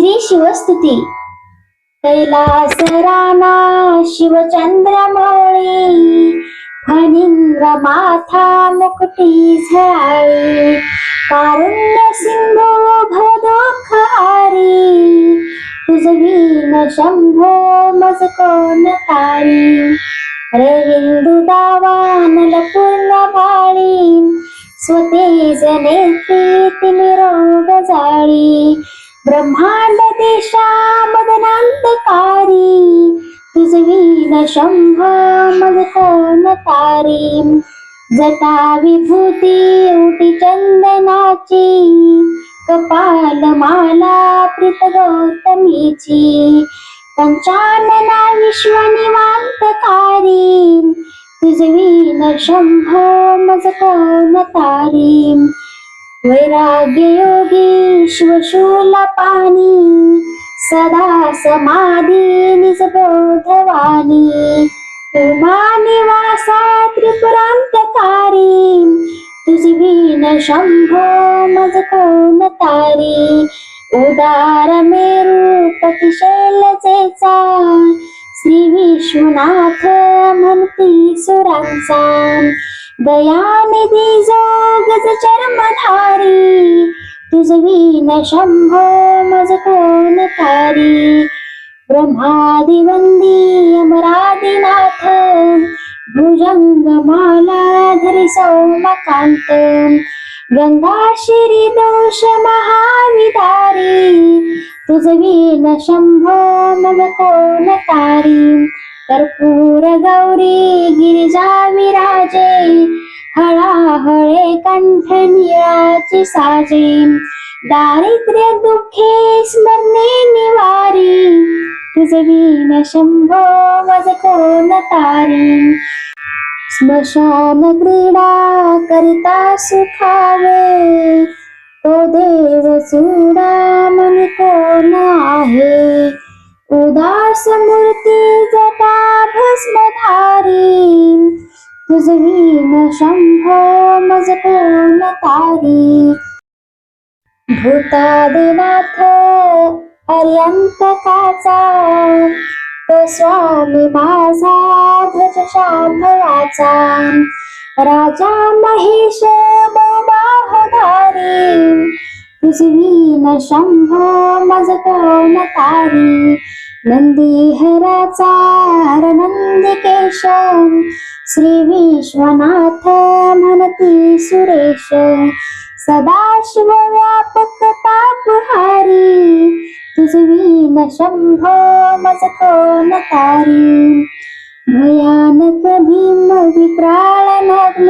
श्री शिवस्तुती. कैलास राणा शिवचंद्रमौळी फणिंद्र माथा मुकुटी झळाळी कारुण्य सिंधू भवदुःख तुझवीन शंभो मज कोण तारी रविंदू दावानल पूर्ण बाळी स्वतेज नेत्री निरोग जाळी. ब्रह्मांड देशा मदनांधकारी तुझवीन शंभ मज कोण तारी जटा विभूती उटी चंदनाची. कपाल माला प्रीत गौतमीची. पंचानना विश्व निवांतकारी. तुझवीन शंभ मज कोण तारी वैराग्य योगी शिवशूल पाणी सदा समाधी निजबोधवाणी उमा निवासा त्रिपुरांतकारी तुझवीन शंभो मज कोण तारी उदार मेरू पतिशैलजेचा श्री विश्वनाथ म्हणती सुरांचा। दयानिधी जोगज चर्मधारी तुझवीन शंभो मज कोण तारी? ब्रह्मादिवंदी अमरादिनाथ भुजंगमाला धरी सौमकांत गंगाशिरी दोष महाविदारी तुझवीन शंभो मग कोण तारी? कर्पूर गौरी गिरिजा विराजे हळाहळे कंठ निळाची साजे. दारिद्र्य दुःखे स्मरणे निवारी तुझवीन शंभो मज कोण तारी. स्मशान क्रीडा करिता सुखावे तो देव चुडा मन कोण आहे? उदास मूर्ती जटा भस्मधारी. तुझवीन शंभो मज कोण तारी भूतादिनाथ अर्यंतकाचा तो स्वामी माझा ध्वज शांभवाचा. राजा महेश बाहुधारी तुझवीन शंभो मज कोण तारी नंदीहराचार नंदिकेश श्री विश्वनाथ म्हणती सुरेश. सदाशिव व्यापक तापहारी तुझवीन शंभो मजको न तारी भयानक भीम विक्राळ नग्न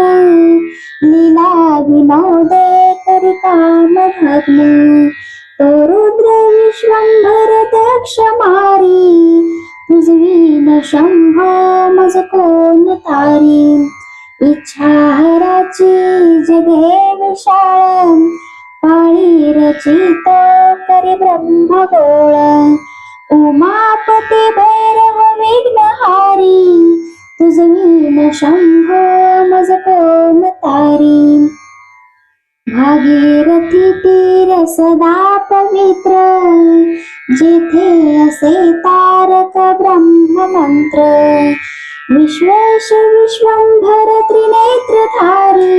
लीला विनोदे करी काम भग्न तो रुद्र विश्वंभर क्षमारी मारी. शंभ शंभो मज कोण तारी? इच्छाहराची जगे विशाळ पाळी रचित करी ब्रह्मगोळ. उमापती भैरव विघ्नहारी तुझवीन शंभो मज कोण तारी? भागीरथी तीर सदा पवित्र जेथे असे तारक ब्रह्म मंत्र विश्वेश विश्वंभर त्रिनेत्रधारी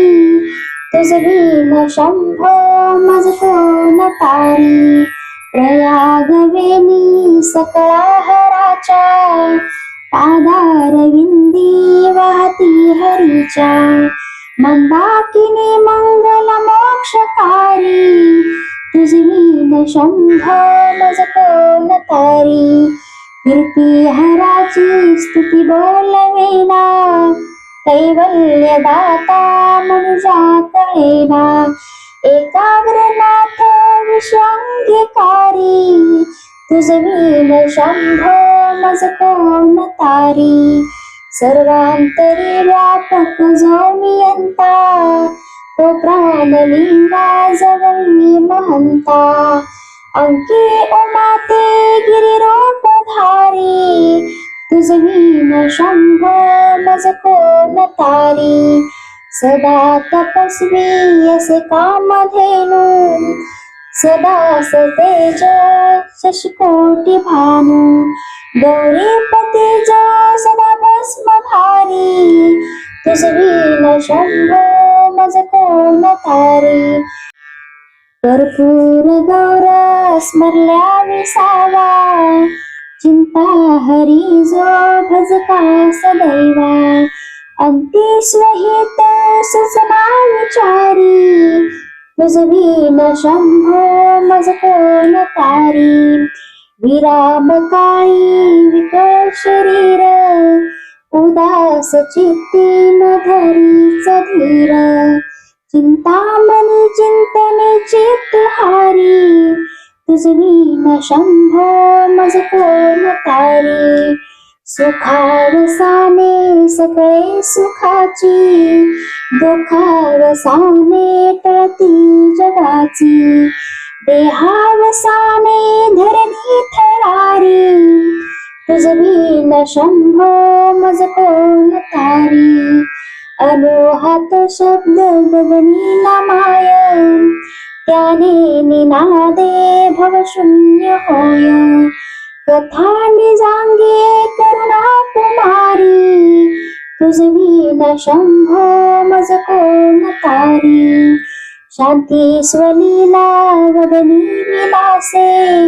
तुझवीन शंभो मज कोण तारी प्रयागवेनी सकळा हराच्या पादारविंदी वाहती हरीच्या मंदाकिनी मंगल मोक्षकारी तुझवीन शंभो मज तारी कीर्ती हराची स्तुती बोलवेना कैवल्य दाता मनुजा कळेना एकाग्रनाथ विश्वांगिकारी तुझवीन शंभो मज कोण तारी सर्वांतरी व्यापक जो नियंता तो प्राणलिंगा जवळी महंता अंकी उमाते गिरिरोपधारी तुझवीन शंभो मज कोण तारी. सदा तपस्वी असे कामधेनू सदा सतेज शशकोटि भानु. गौरीपती जा सदा भस्मधारी तुझवी शंभ मज तारी कर्पूर गौर स्मरल्या विसावा. चिंता हरी जो भजका सदैवा. अंती स्वहित सुचना विचारी. तुझवी न शंभो मज कोण तारी. विराम काळी विकळ शरीर उदास चित्ती न धरीच धीर. चिंतामणी चिंतने चित्त हारी. तुझवी न शंभो मज कोण तारी. सुखावसाने सकळे सुखाची. दुखावसाने टळती जगाची. देहावसाने धरणी थरारी. तुझवी न शंभो मज कोण तारी? अलोहात शब्द गगनी नामाय त्याने निनादे भवशून्य होय कथा निजांगे करुणा कुमारी. तुझवी न शंभो मज कोण तारी? शांती स्वलीला वदनी विलासे.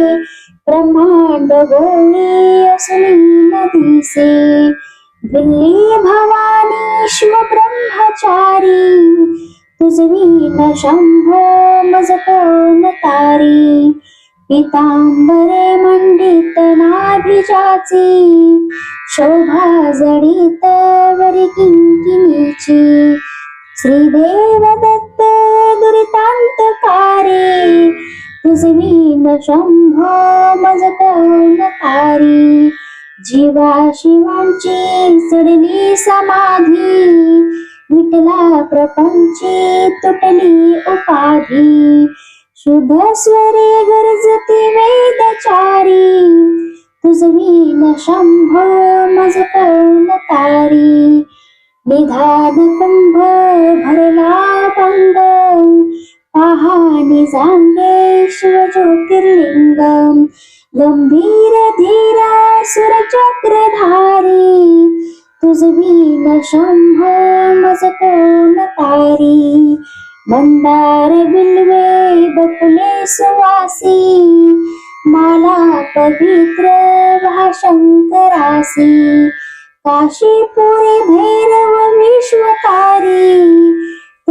ब्रह्मांड गोळी असली नदीसे दिल्ली भवानी शिव ब्रह्मचारी तुझवी न शंभो मज कोण तारी पितांबरे मंडित नाभिजाची शोभा जडित वरी किंकिणीची श्रीदेव दत्त दुरितांतकारी तुझवी न शंभो मज तारी जीवा शिवांची सडली समाधी. विठला प्रपंची तुटली उपाधी. शुभ स्वरे गरजती वेदचारी. तुझवी न शंभो मज कौन तारी निधान कुंभ भरला पंग. पाहानी सांगे शिव ज्योतिर्लिंगम गंभीर धीरा सुरचक्रधारी. तुझवी न शंभो मज कोण तारी. मंदार बिल्वे बकुले सुवासी. माला पवित्र भाशंकरासी काशीपुरी भैरव विश्वतारी.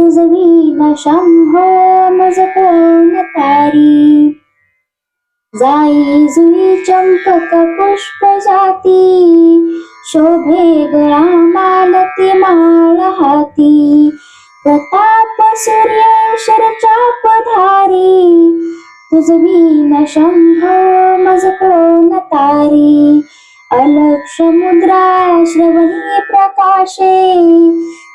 तुझवी न शंभो हो, मज कोण तारी? जाई जुई चंपक पुष्प जाती शोभे गळा मालती माळ हाती. प्रताप सूर्य धारी तुझवी न शंभो हो, मज कोण तारी? अलक्ष मुद्रा श्रवणी प्रकाशे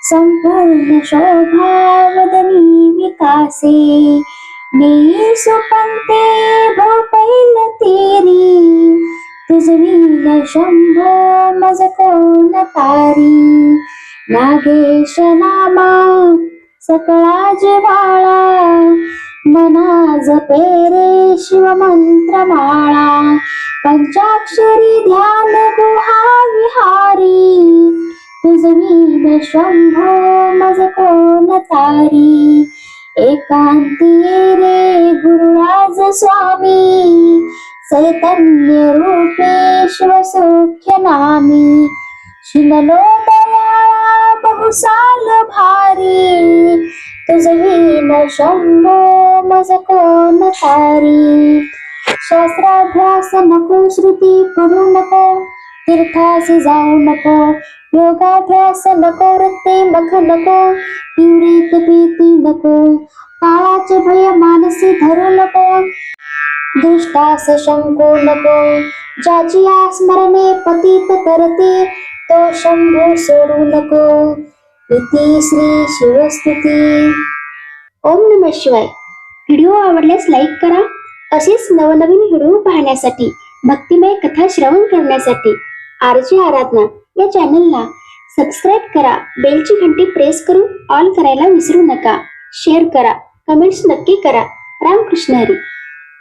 संपूर्ण शोभावदनी विकासे. नेई सुपंते भोपैल तेरी. तुझवी न शंभो मज कोण तारी. नागेश नामा सकळा जिवाळा मना जपे शिवमंत्र माळा पंचाक्षरी ध्यान गुहा विहारी. तुझवी शंभो मज कोण तारी? एकांती रे गुरुराज स्वामी चैतन्य रूपे शिवसौख्य नामी. शिनलो दया बहुसाल भारी तुझवी शंभो मज कोण तारी? शास्त्राभ्यास नको श्रुती करू नको तीर्थासी जाऊ नको. योगाभ्यास नको वृत्ते मख नको. तीव्रित भीती नको. काळाचे भय मानसी धरू नको. दुष्टास शंकू नको. ज्याची स्मरणे पतित करते तो शंभू सोडू नको. इति श्री शिवस्तुती. ओम नम शिवाय. व्हिडिओ आवडल्यास लाईक करा. असेच नवनवीन व्हिडिओ पाहण्यासाठी भक्तिमय कथा श्रवण करण्यासाठी. आरजी आराधना या चॅनलला सबस्क्राईब करा बेलची घंटी प्रेस करून ऑल करायला विसरू नका. शेअर करा कमेंट्स नक्की करा. रामकृष्ण हरी.